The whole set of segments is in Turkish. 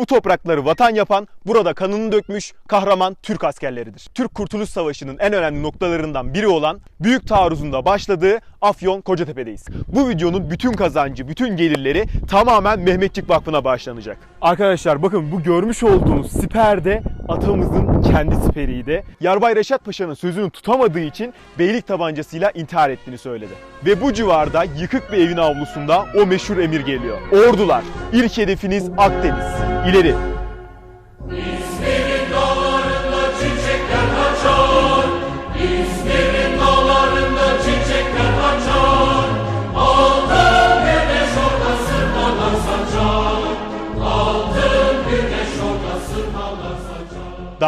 Bu toprakları vatan yapan, burada kanını dökmüş kahraman Türk askerleridir. Türk Kurtuluş Savaşı'nın en önemli noktalarından biri olan Büyük Taarruz'un da başladığı Afyon Kocatepe'deyiz. Bu videonun bütün kazancı, bütün gelirleri tamamen Mehmetçik Vakfı'na bağışlanacak. Arkadaşlar bakın bu görmüş olduğunuz siper de atamızın kendi siperiydi. Yarbay Reşat Paşa'nın sözünü tutamadığı için beylik tabancasıyla intihar ettiğini söyledi. Ve bu civarda yıkık bir evin avlusunda o meşhur emir geliyor. Ordular, ilk hedefiniz Akdeniz. İleri.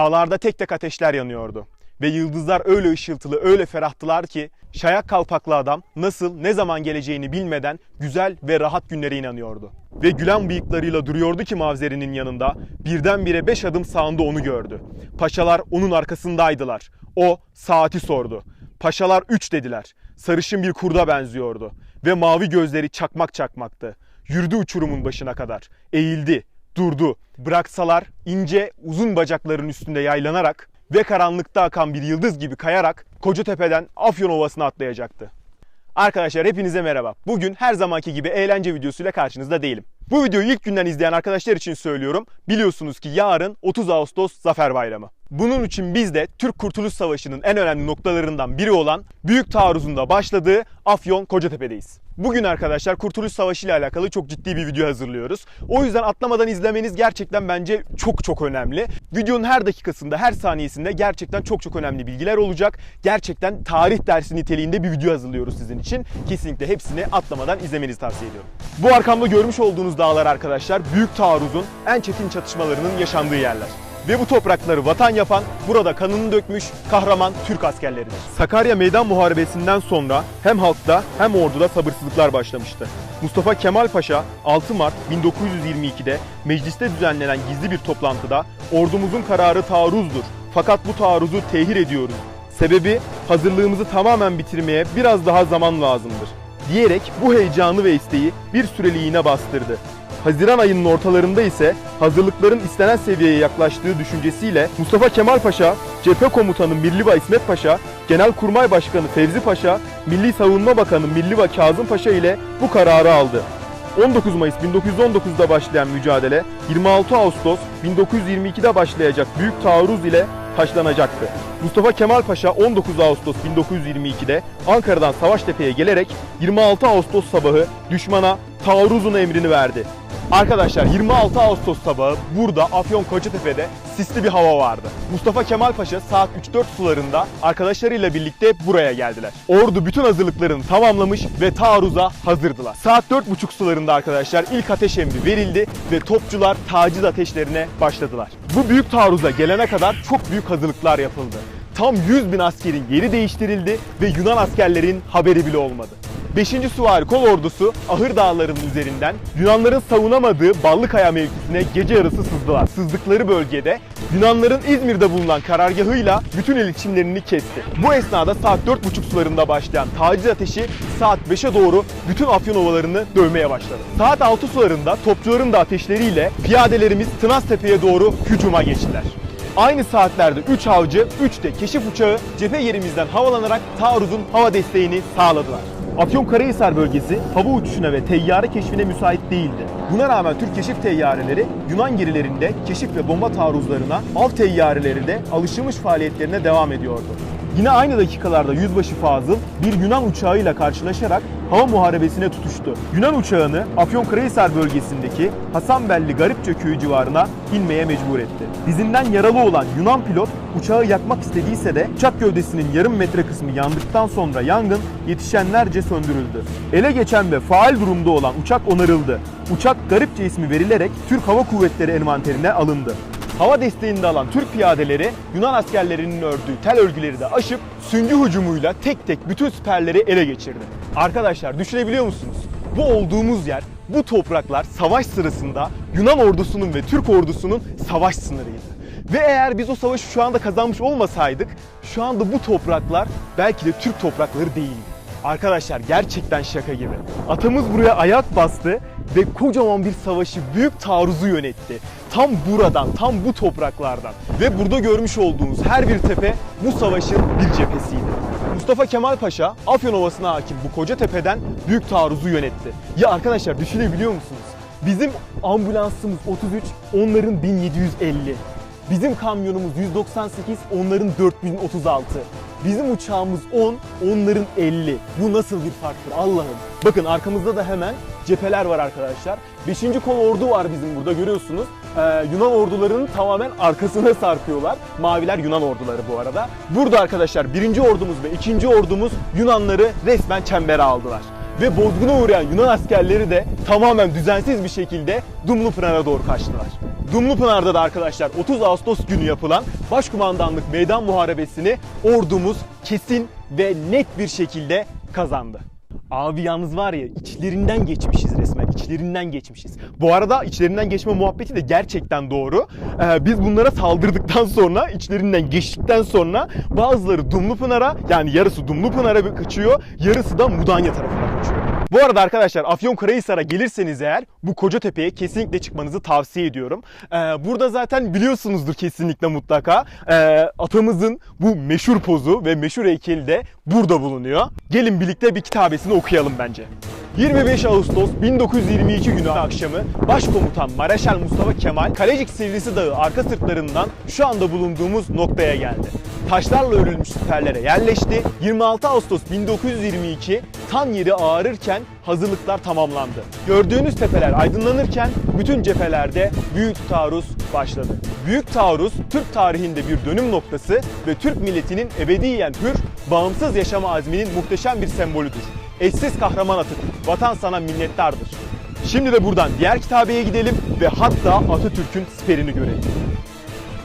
Dağlarda tek tek ateşler yanıyordu. Ve yıldızlar öyle ışıltılı, öyle ferahtılar ki şayak kalpaklı adam nasıl, ne zaman geleceğini bilmeden güzel ve rahat günlere inanıyordu. Ve gülen bıyıklarıyla duruyordu ki Mavzeri'nin yanında birdenbire beş adım sağında onu gördü. Paşalar onun arkasındaydılar. O saati sordu. Paşalar üç dediler. Sarışın bir kurda benziyordu. Ve mavi gözleri çakmak çakmaktı. Yürüdü uçurumun başına kadar. Eğildi, durdu. Bıraksalar ince uzun bacakların üstünde yaylanarak ve karanlıkta akan bir yıldız gibi kayarak Kocatepe'den Afyon Ovası'na atlayacaktı. Arkadaşlar hepinize merhaba. Bugün her zamanki gibi eğlence videosuyla karşınızda değilim. Bu videoyu ilk günden izleyen arkadaşlar için söylüyorum. Biliyorsunuz ki yarın 30 Ağustos Zafer Bayramı. Bunun için biz de Türk Kurtuluş Savaşı'nın en önemli noktalarından biri olan Büyük Taarruz'un da başladığı Afyon Kocatepe'deyiz. Bugün arkadaşlar Kurtuluş Savaşı ile alakalı çok ciddi bir video hazırlıyoruz. O yüzden atlamadan izlemeniz gerçekten bence çok çok önemli. Videonun her dakikasında, her saniyesinde gerçekten çok çok önemli bilgiler olacak. Gerçekten tarih dersi niteliğinde bir video hazırlıyoruz sizin için. Kesinlikle hepsini atlamadan izlemenizi tavsiye ediyorum. Bu arkamda görmüş olduğunuz dağlar arkadaşlar Büyük Taarruz'un en çetin çatışmalarının yaşandığı yerler. Ve bu toprakları vatan yapan, burada kanını dökmüş kahraman Türk askerleridir. Sakarya Meydan Muharebesi'nden sonra hem halkta hem orduda sabırsızlıklar başlamıştı. Mustafa Kemal Paşa 6 Mart 1922'de mecliste düzenlenen gizli bir toplantıda ordumuzun kararı taarruzdur. Fakat bu taarruzu tehir ediyoruz. Sebebi hazırlığımızı tamamen bitirmeye biraz daha zaman lazımdır. Diyerek bu heyecanı ve isteği bir süreliğine bastırdı. Haziran ayının ortalarında ise hazırlıkların istenen seviyeye yaklaştığı düşüncesiyle Mustafa Kemal Paşa, Cephe Komutanı Milliva İsmet Paşa, Genelkurmay Başkanı Fevzi Paşa, Milli Savunma Bakanı Milliva Kazım Paşa ile bu kararı aldı. 19 Mayıs 1919'da başlayan mücadele 26 Ağustos 1922'de başlayacak büyük taarruz ile taşlanacaktı. Mustafa Kemal Paşa 19 Ağustos 1922'de Ankara'dan Savaştepe'ye gelerek 26 Ağustos sabahı düşmana taarruzun emrini verdi. Arkadaşlar 26 Ağustos sabahı burada Afyon Kocatepe'de sisli bir hava vardı. Mustafa Kemal Paşa saat 3-4 sularında arkadaşlarıyla birlikte buraya geldiler. Ordu bütün hazırlıklarını tamamlamış ve taarruza hazırdılar. Saat 4.30 sularında arkadaşlar ilk ateş emri verildi ve topçular taciz ateşlerine başladılar. Bu büyük taarruza gelene kadar çok büyük hazırlıklar yapıldı. Tam 100 bin askerin yeri değiştirildi ve Yunan askerlerin haberi bile olmadı. 5. Süvari Kol Ordusu Ahır Dağları'nın üzerinden Yunanların savunamadığı Ballıkaya mevkisine gece yarısı sızdılar. Sızdıkları bölgede Yunanların İzmir'de bulunan karargahıyla bütün iletişimlerini kesti. Bu esnada saat 4.30 sularında başlayan taciz ateşi saat 5'e doğru bütün Afyon ovalarını dövmeye başladı. Saat 6 sularında topçuların da ateşleriyle piyadelerimiz Tınaztepe'ye doğru hücuma geçtiler. Aynı saatlerde 3 avcı, 3 de keşif uçağı cephe yerimizden havalanarak taarruzun hava desteğini sağladılar. Afyonkarahisar bölgesi hava uçuşuna ve teyyare keşfine müsait değildi. Buna rağmen Türk keşif teyyareleri Yunan gerilerinde keşif ve bomba taarruzlarına, av teyyareleri de alışılmış faaliyetlerine devam ediyordu. Yine aynı dakikalarda Yüzbaşı Fazıl bir Yunan uçağıyla karşılaşarak hava muharebesine tutuştu. Yunan uçağını Afyonkarahisar bölgesindeki Hasanbelli Garipçe köyü civarına inmeye mecbur etti. Dizinden yaralı olan Yunan pilot uçağı yakmak istediyse de uçak gövdesinin yarım metre kısmı yandıktan sonra yangın yetişenlerce söndürüldü. Ele geçen ve faal durumda olan uçak onarıldı. Uçak Garipçe ismi verilerek Türk Hava Kuvvetleri envanterine alındı. Hava desteğinde alan Türk piyadeleri Yunan askerlerinin ördüğü tel örgüleri de aşıp süngü hücumuyla tek tek bütün siperleri ele geçirdi. Arkadaşlar düşünebiliyor musunuz? Bu olduğumuz yer, bu topraklar savaş sırasında Yunan ordusunun ve Türk ordusunun savaş sınırıydı. Ve eğer biz o savaşı şu anda kazanmış olmasaydık şu anda bu topraklar belki de Türk toprakları değildi. Arkadaşlar gerçekten şaka gibi. Atamız buraya ayak bastı ve kocaman bir savaşı, büyük taarruzu yönetti. Tam buradan, tam bu topraklardan. Ve burada görmüş olduğunuz her bir tepe bu savaşın bir cephesiydi. Mustafa Kemal Paşa Afyon Ovası'na hakim bu koca tepeden büyük taarruzu yönetti. Ya arkadaşlar düşünebiliyor musunuz? Bizim ambulansımız 33, onların 1750. Bizim kamyonumuz 198, onların 4036. Bizim uçağımız 10, onların 50. Bu nasıl bir farktır Allah'ım. Bakın arkamızda da hemen cepheler var arkadaşlar. 5. kol ordu var bizim burada görüyorsunuz. Ee, Yunan ordularının tamamen arkasına sarkıyorlar. Maviler Yunan orduları bu arada. Burada arkadaşlar 1. ordumuz ve 2. ordumuz Yunanları resmen çembere aldılar. Ve bozguna uğrayan Yunan askerleri de tamamen düzensiz bir şekilde Dumlupınar'a doğru kaçtılar. Dumlupınar'da da arkadaşlar 30 Ağustos günü yapılan Başkumandanlık Meydan Muharebesi'ni ordumuz kesin ve net bir şekilde kazandı. Abi yalnız var ya içlerinden geçmişiz resmen içlerinden geçmişiz. Bu arada içlerinden geçme muhabbeti de gerçekten doğru. Ee, biz bunlara saldırdıktan sonra içlerinden geçtikten sonra bazıları Dumlupınar'a yani yarısı Dumlupınar'a kaçıyor yarısı da Mudanya tarafına kaçıyor. Bu arada arkadaşlar Afyonkarahisar'a gelirseniz eğer bu Kocatepe'ye kesinlikle çıkmanızı tavsiye ediyorum. Ee, burada zaten biliyorsunuzdur kesinlikle mutlaka. Ee, atamızın bu meşhur pozu ve meşhur heykeli de burada bulunuyor. Gelin birlikte bir kitabesini okuyalım bence. 25 Ağustos 1922 günü akşamı Başkomutan Mareşal Mustafa Kemal Kalecik Sivrisi Dağı arka sırtlarından şu anda bulunduğumuz noktaya geldi. Taşlarla örülmüş siperlere yerleşti. 26 Ağustos 1922 tan yeri ağarırken hazırlıklar tamamlandı. Gördüğünüz tepeler aydınlanırken bütün cephelerde büyük taarruz başladı. Büyük taarruz Türk tarihinde bir dönüm noktası ve Türk milletinin ebediyen hür, bağımsız yaşama azminin muhteşem bir sembolüdür. Eşsiz kahraman Atatürk, vatan sana minnettardır. Şimdi de buradan diğer kitabeye gidelim ve hatta Atatürk'ün siperini görelim.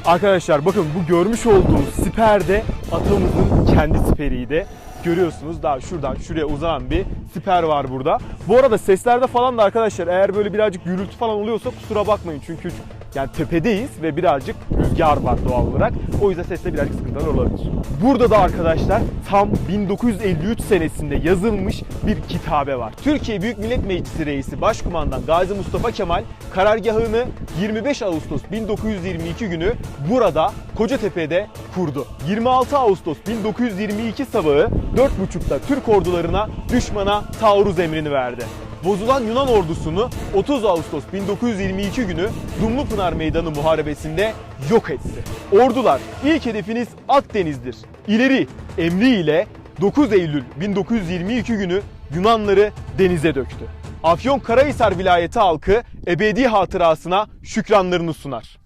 Arkadaşlar bakın bu görmüş olduğunuz siper de atamızın kendi siperiydi. Görüyorsunuz daha şuradan şuraya uzanan bir siper var burada. Bu arada seslerde falan da arkadaşlar eğer böyle birazcık gürültü falan oluyorsa kusura bakmayın. Çünkü yani tepedeyiz ve birazcık rüzgar var doğal olarak. O yüzden seste birazcık sıkıntılar olabilir. Burada da arkadaşlar tam 1953 senesinde yazılmış bir kitabe var. Türkiye Büyük Millet Meclisi Reisi Başkumandan Gazi Mustafa Kemal karargahını 25 Ağustos 1922 günü burada Kocatepe'de kurdu. 26 Ağustos 1922 sabahı 4.30'da Türk ordularına düşmana taarruz emrini verdi. Bozulan Yunan ordusunu 30 Ağustos 1922 günü Dumlupınar Meydanı Muharebesi'nde yok etti. Ordular ilk hedefiniz Akdeniz'dir. İleri emriyle 9 Eylül 1922 günü Yunanları denize döktü. Afyon Karahisar vilayeti halkı ebedi hatırasına şükranlarını sunar.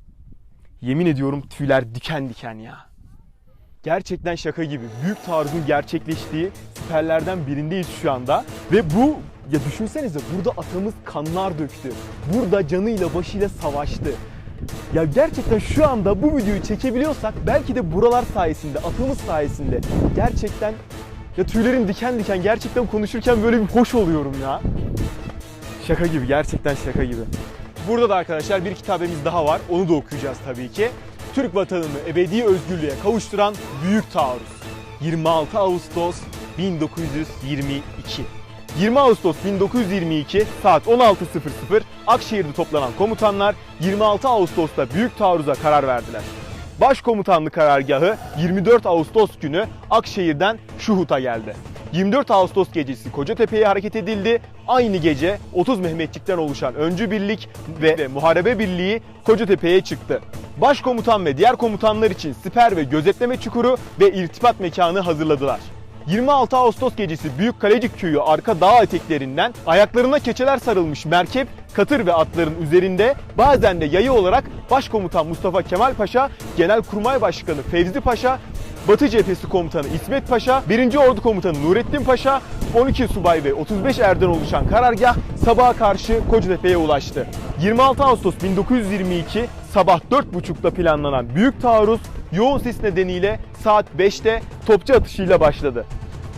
Yemin ediyorum tüyler diken diken ya. Gerçekten şaka gibi. Büyük taarruzun gerçekleştiği siperlerden birindeyiz şu anda. Ve bu ya düşünsenize burada atamız kanlar döktü. Burada canıyla başıyla savaştı. Ya gerçekten şu anda bu videoyu çekebiliyorsak belki de buralar sayesinde, atamız sayesinde gerçekten ya tüylerim diken diken gerçekten konuşurken böyle bir hoş oluyorum ya. Şaka gibi gerçekten şaka gibi. Burada da arkadaşlar bir kitabemiz daha var. Onu da okuyacağız tabii ki. Türk vatanını ebedi özgürlüğe kavuşturan Büyük Taarruz. 26 Ağustos 1922. 20 Ağustos 1922 saat 16.00 Akşehir'de toplanan komutanlar 26 Ağustos'ta büyük taarruza karar verdiler. Başkomutanlık karargahı 24 Ağustos günü Akşehir'den Şuhut'a geldi. 24 Ağustos gecesi Kocatepe'ye hareket edildi. Aynı gece 30 Mehmetçik'ten oluşan öncü birlik ve, muharebe birliği Kocatepe'ye çıktı. Başkomutan ve diğer komutanlar için siper ve gözetleme çukuru ve irtibat mekanı hazırladılar. 26 Ağustos gecesi Büyük Kalecik Köyü arka dağ eteklerinden ayaklarına keçeler sarılmış merkep, katır ve atların üzerinde bazen de yayı olarak Başkomutan Mustafa Kemal Paşa, Genelkurmay Başkanı Fevzi Paşa, Batı Cephesi Komutanı İsmet Paşa, 1. Ordu Komutanı Nurettin Paşa, 12 subay ve 35 erden oluşan karargah sabaha karşı Kocatepe'ye ulaştı. 26 Ağustos 1922 sabah 4.30'da planlanan büyük taarruz yoğun sis nedeniyle saat 5'te topçu atışıyla başladı.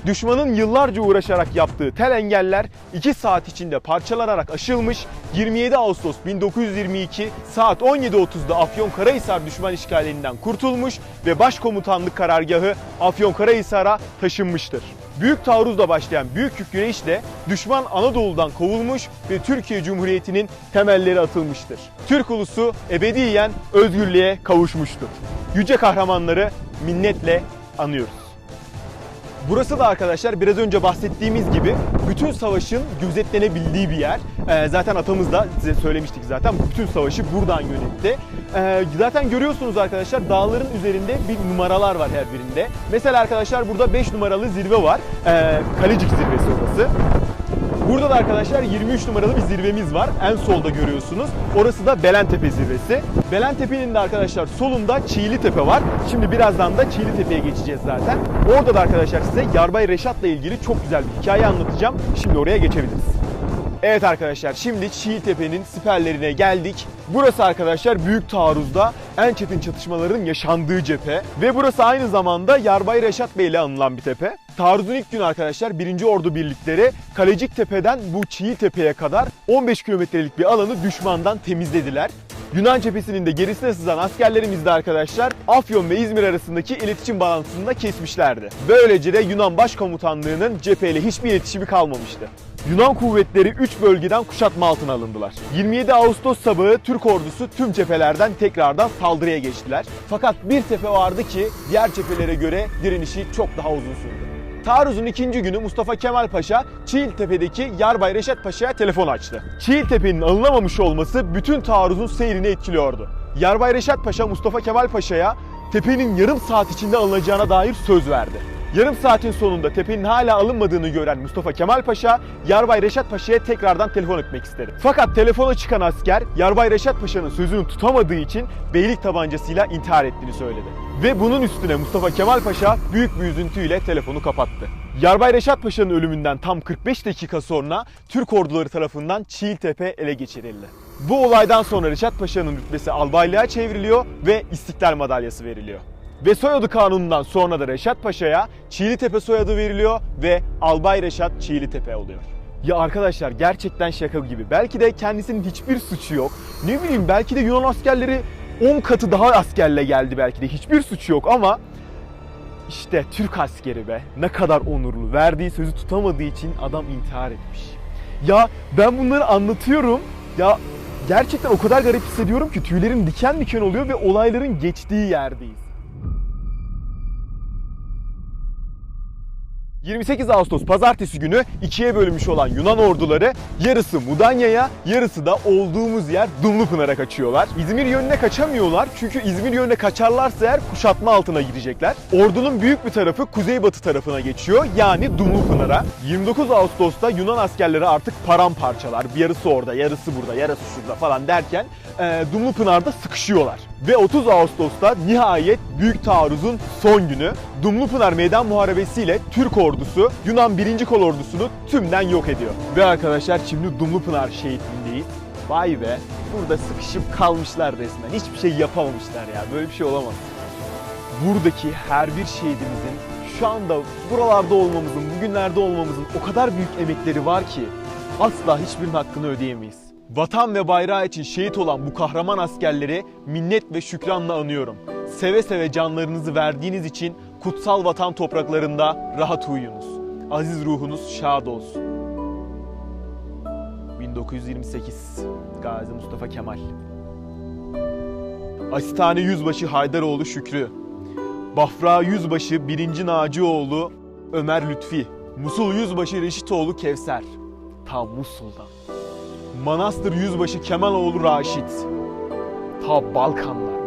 Düşmanın yıllarca uğraşarak yaptığı tel engeller 2 saat içinde parçalanarak aşılmış 27 Ağustos 1922 saat 17.30'da Afyonkarahisar düşman işgalinden kurtulmuş ve başkomutanlık karargahı Afyonkarahisar'a taşınmıştır. Büyük taarruzla başlayan büyük yük güreşle düşman Anadolu'dan kovulmuş ve Türkiye Cumhuriyeti'nin temelleri atılmıştır. Türk ulusu ebediyen özgürlüğe kavuşmuştur. Yüce kahramanları minnetle anıyoruz. Burası da arkadaşlar biraz önce bahsettiğimiz gibi bütün savaşın gözetlenebildiği bir yer. Ee, zaten atamız da size söylemiştik zaten bütün savaşı buradan yönetti. Ee, zaten görüyorsunuz arkadaşlar dağların üzerinde bir numaralar var her birinde. Mesela arkadaşlar burada 5 numaralı zirve var. Ee, Kalecik zirvesi orası. Burada da arkadaşlar 23 numaralı bir zirvemiz var. En solda görüyorsunuz. Orası da Belentepe zirvesi. Belentepe'nin de arkadaşlar solunda Çiğli Tepe var. Şimdi birazdan da Çiğli Tepe'ye geçeceğiz zaten. Orada da arkadaşlar size Yarbay Reşat'la ilgili çok güzel bir hikaye anlatacağım. Şimdi oraya geçebiliriz. Evet arkadaşlar şimdi Çiğtepe'nin siperlerine geldik. Burası arkadaşlar Büyük Taarruz'da en çetin çatışmaların yaşandığı cephe. Ve burası aynı zamanda Yarbay Reşat Bey ile anılan bir tepe. Taarruzun ilk günü arkadaşlar 1. Ordu birlikleri Kalecik Tepe'den bu Çiğtepe'ye kadar 15 kilometrelik bir alanı düşmandan temizlediler. Yunan cephesinin de gerisine sızan askerlerimiz de arkadaşlar Afyon ve İzmir arasındaki iletişim bağlantısını da kesmişlerdi. Böylece de Yunan Başkomutanlığı'nın cepheyle hiçbir iletişimi kalmamıştı. Yunan kuvvetleri 3 bölgeden kuşatma altına alındılar. 27 Ağustos sabahı Türk ordusu tüm cephelerden tekrardan saldırıya geçtiler. Fakat bir tepe vardı ki diğer cephelere göre direnişi çok daha uzun sürdü. Taarruzun ikinci günü Mustafa Kemal Paşa Çiğiltepe'deki Yarbay Reşat Paşa'ya telefon açtı. Çiğiltepe'nin alınamamış olması bütün taarruzun seyrini etkiliyordu. Yarbay Reşat Paşa Mustafa Kemal Paşa'ya tepenin yarım saat içinde alınacağına dair söz verdi. Yarım saatin sonunda tepenin hala alınmadığını gören Mustafa Kemal Paşa, Yarbay Reşat Paşa'ya tekrardan telefon etmek istedi. Fakat telefona çıkan asker, Yarbay Reşat Paşa'nın sözünü tutamadığı için beylik tabancasıyla intihar ettiğini söyledi. Ve bunun üstüne Mustafa Kemal Paşa büyük bir üzüntüyle telefonu kapattı. Yarbay Reşat Paşa'nın ölümünden tam 45 dakika sonra Türk orduları tarafından Çiğiltepe ele geçirildi. Bu olaydan sonra Reşat Paşa'nın rütbesi albaylığa çevriliyor ve İstiklal Madalyası veriliyor. Ve soyadı kanunundan sonra da Reşat Paşa'ya Çiğlitepe soyadı veriliyor ve Albay Reşat Çiğlitepe oluyor. Ya arkadaşlar gerçekten şaka gibi. Belki de kendisinin hiçbir suçu yok. Ne bileyim belki de Yunan askerleri 10 katı daha askerle geldi belki de. Hiçbir suçu yok ama işte Türk askeri be. Ne kadar onurlu. Verdiği sözü tutamadığı için adam intihar etmiş. Ya ben bunları anlatıyorum. Ya gerçekten o kadar garip hissediyorum ki tüylerim diken diken oluyor ve olayların geçtiği yerdeyiz. 28 Ağustos pazartesi günü ikiye bölünmüş olan Yunan orduları yarısı Mudanya'ya, yarısı da olduğumuz yer Dumlupınar'a kaçıyorlar. İzmir yönüne kaçamıyorlar çünkü İzmir yönüne kaçarlarsa eğer kuşatma altına girecekler. Ordunun büyük bir tarafı kuzeybatı tarafına geçiyor yani Dumlupınar'a. 29 Ağustos'ta Yunan askerleri artık paramparçalar. Yarısı orada, yarısı burada, yarısı şurada falan derken e, Dumlupınar'da sıkışıyorlar. Ve 30 Ağustos'ta nihayet Büyük Taarruz'un son günü Dumlupınar Meydan Muharebesi ile Türk ordusu Yunan 1. Kol ordusunu tümden yok ediyor. Ve arkadaşlar şimdi Dumlupınar şehitliğindeyiz. Vay be burada sıkışıp kalmışlar resmen. Hiçbir şey yapamamışlar ya. Böyle bir şey olamaz. Buradaki her bir şehidimizin şu anda buralarda olmamızın, bugünlerde olmamızın o kadar büyük emekleri var ki asla hiçbirinin hakkını ödeyemeyiz. Vatan ve bayrağı için şehit olan bu kahraman askerleri minnet ve şükranla anıyorum. Seve seve canlarınızı verdiğiniz için kutsal vatan topraklarında rahat uyuyunuz. Aziz ruhunuz şad olsun. 1928 Gazi Mustafa Kemal Asitane Yüzbaşı Haydaroğlu Şükrü Bafra Yüzbaşı 1. Nacioğlu Ömer Lütfi Musul Yüzbaşı Reşitoğlu Kevser Ta Musul'dan Manastır Yüzbaşı Kemaloğlu Raşit Ta Balkanlar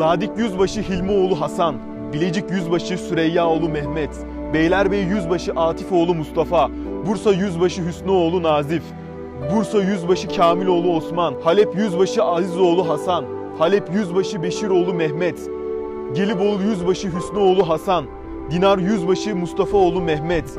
Ladik Yüzbaşı Hilmioğlu Hasan Bilecik Yüzbaşı Süreyyaoğlu Mehmet Beylerbeyi Yüzbaşı Atifoğlu Mustafa Bursa Yüzbaşı Hüsnüoğlu Nazif Bursa Yüzbaşı Kamiloğlu Osman Halep Yüzbaşı Azizoğlu Hasan Halep Yüzbaşı Beşiroğlu Mehmet Gelibolu Yüzbaşı Hüsnüoğlu Hasan Dinar Yüzbaşı Mustafaoğlu Mehmet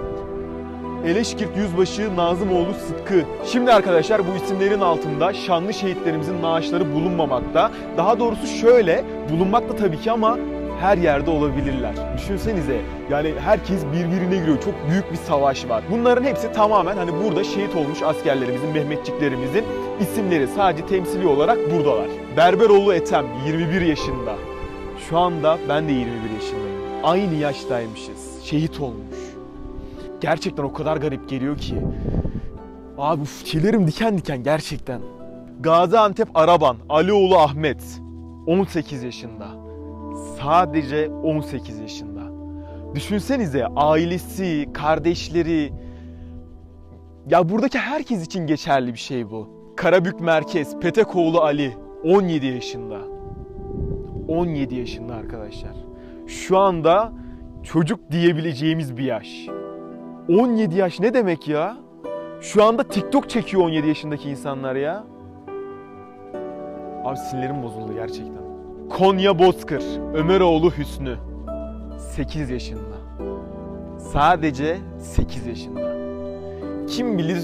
Eleşkirt Yüzbaşı Nazımoğlu Sıtkı. Şimdi arkadaşlar bu isimlerin altında şanlı şehitlerimizin naaşları bulunmamakta. Daha doğrusu şöyle bulunmakta tabii ki ama her yerde olabilirler. Düşünsenize yani herkes birbirine giriyor. Çok büyük bir savaş var. Bunların hepsi tamamen hani burada şehit olmuş askerlerimizin, Mehmetçiklerimizin isimleri sadece temsili olarak buradalar. Berberoğlu Ethem 21 yaşında. Şu anda ben de 21 yaşındayım. aynı yaştaymışız. Şehit olmuş. Gerçekten o kadar garip geliyor ki. Abi uf, tüylerim diken diken gerçekten. Gaziantep Araban, Alioğlu Ahmet. 18 yaşında. Sadece 18 yaşında. Düşünsenize ailesi, kardeşleri. Ya buradaki herkes için geçerli bir şey bu. Karabük Merkez, Petekoğlu Ali 17 yaşında. 17 yaşında arkadaşlar. Şu anda çocuk diyebileceğimiz bir yaş. 17 yaş ne demek ya? Şu anda TikTok çekiyor 17 yaşındaki insanlar ya. Abi sinirlerim bozuldu gerçekten. Konya Bozkır, Ömeroğlu Hüsnü. 8 yaşında. Sadece 8 yaşında. Kim bilir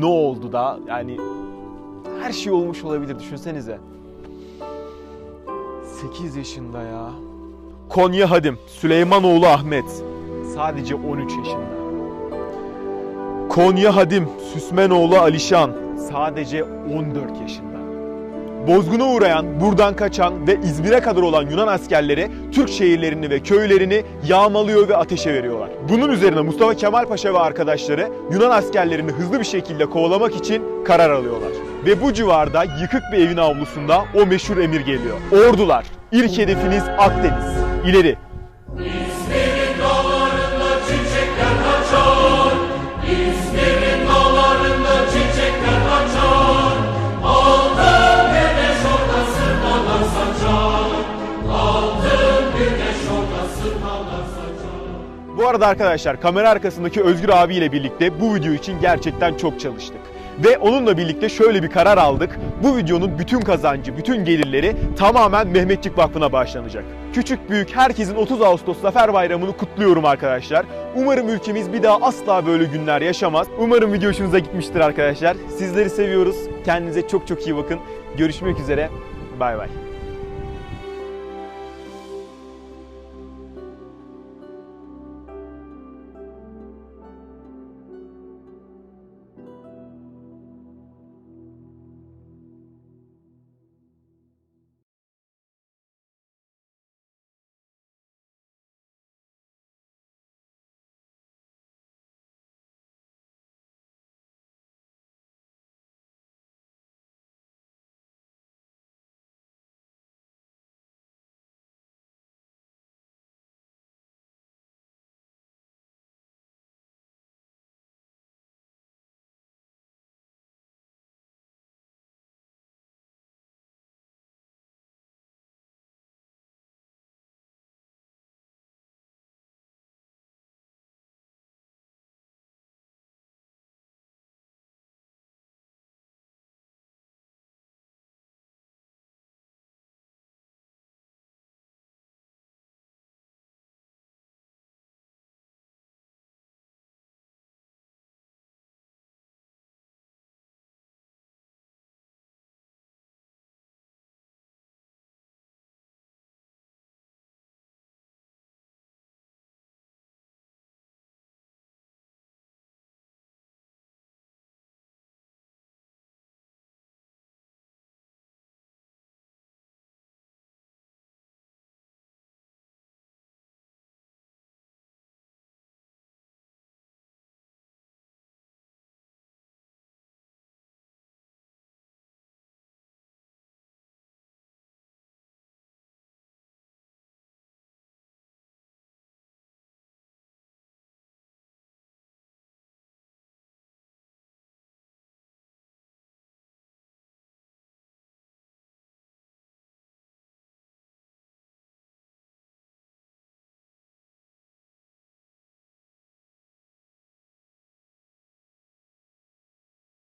ne oldu da yani her şey olmuş olabilir düşünsenize. 8 yaşında ya. Konya Hadim, Süleymanoğlu Ahmet. Sadece 13 yaşında. Konya Hadim, Süsmenoğlu Alişan. Sadece 14 yaşında. Bozguna uğrayan, buradan kaçan ve İzmir'e kadar olan Yunan askerleri Türk şehirlerini ve köylerini yağmalıyor ve ateşe veriyorlar. Bunun üzerine Mustafa Kemal Paşa ve arkadaşları Yunan askerlerini hızlı bir şekilde kovalamak için karar alıyorlar. Ve bu civarda yıkık bir evin avlusunda o meşhur emir geliyor. Ordular, ilk hedefiniz Akdeniz. İleri. Arada arkadaşlar kamera arkasındaki Özgür abiyle birlikte bu video için gerçekten çok çalıştık. Ve onunla birlikte şöyle bir karar aldık. Bu videonun bütün kazancı, bütün gelirleri tamamen Mehmetçik Vakfı'na bağışlanacak. Küçük büyük herkesin 30 Ağustos Zafer Bayramı'nı kutluyorum arkadaşlar. Umarım ülkemiz bir daha asla böyle günler yaşamaz. Umarım video hoşunuza gitmiştir arkadaşlar. Sizleri seviyoruz. Kendinize çok çok iyi bakın. Görüşmek üzere. Bay bay.